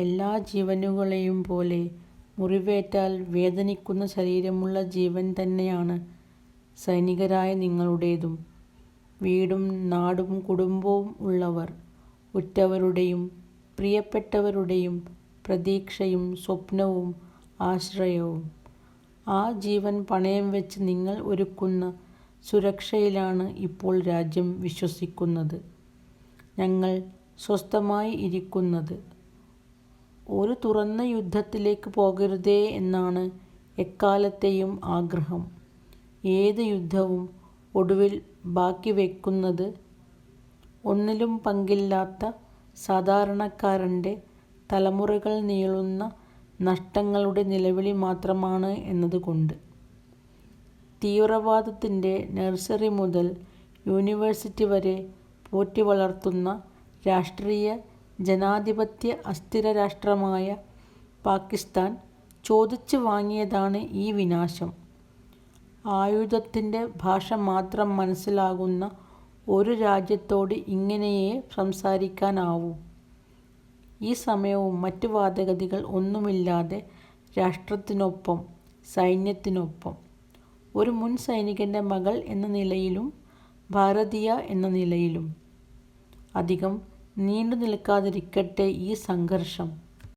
എല്ലാ ജീവനുകളെയും പോലെ മുറിവേറ്റാൽ വേദനിക്കുന്ന ശരീരമുള്ള ജീവൻ തന്നെയാണ് സൈനികരായ നിങ്ങളുടേതും. വീടും നാടും കുടുംബവും ഉള്ളവർ. ഉറ്റവരുടെയും പ്രിയപ്പെട്ടവരുടെയും പ്രതീക്ഷയും സ്വപ്നവും ആശ്രയവും. ആ ജീവൻ പണയം വെച്ച് നിങ്ങൾ ഒരുക്കുന്ന സുരക്ഷയിലാണ് ഇപ്പോൾ രാജ്യം വിശ്വസിക്കുന്നത്. ഞങ്ങൾ സ്വസ്ഥമായി ഇരിക്കുന്നത്. ഒരു തുറന്ന യുദ്ധത്തിലേക്ക് പോകരുതേ എന്നാണ് എക്കാലത്തെയും ആഗ്രഹം. ഏത് യുദ്ധവും ഒടുവിൽ ബാക്കി വെക്കുന്നത് ഒന്നിലും പങ്കില്ലാത്ത സാധാരണക്കാരന്റെ തലമുറകൾ നീളുന്ന നഷ്ടങ്ങളുടെ നിലവിളി മാത്രമാണ് എന്നതുകൊണ്ട്. തീവ്രവാദത്തിന്റെ നഴ്സറി മുതൽ യൂണിവേഴ്സിറ്റി വരെ പോറ്റി വളർത്തുന്ന രാഷ്ട്രീയ ജനാധിപത്യ അസ്ഥിര രാഷ്ട്രമായ പാകിസ്ഥാൻ ചോദിച്ച് വാങ്ങിയതാണ് ഈ വിനാശം. ആയുധത്തിന്റെ ഭാഷ മാത്രം മനസ്സിലാകുന്ന ഒരു രാജ്യത്തോട് ഇങ്ങനെയേ സംസാരിക്കാനാവൂ. ഈ സമയവും മറ്റ് വാദഗതികൾ ഒന്നുമില്ലാതെ രാഷ്ട്രത്തിനൊപ്പം, സൈന്യത്തിനൊപ്പം. ഒരു മുൻ സൈനികന്റെ മകൾ എന്ന നിലയിലും ഭാരതീയ എന്ന നിലയിലും. അധികം നീണ്ടുനിൽക്കാതിരിക്കട്ടെ ഈ സംഘർഷം.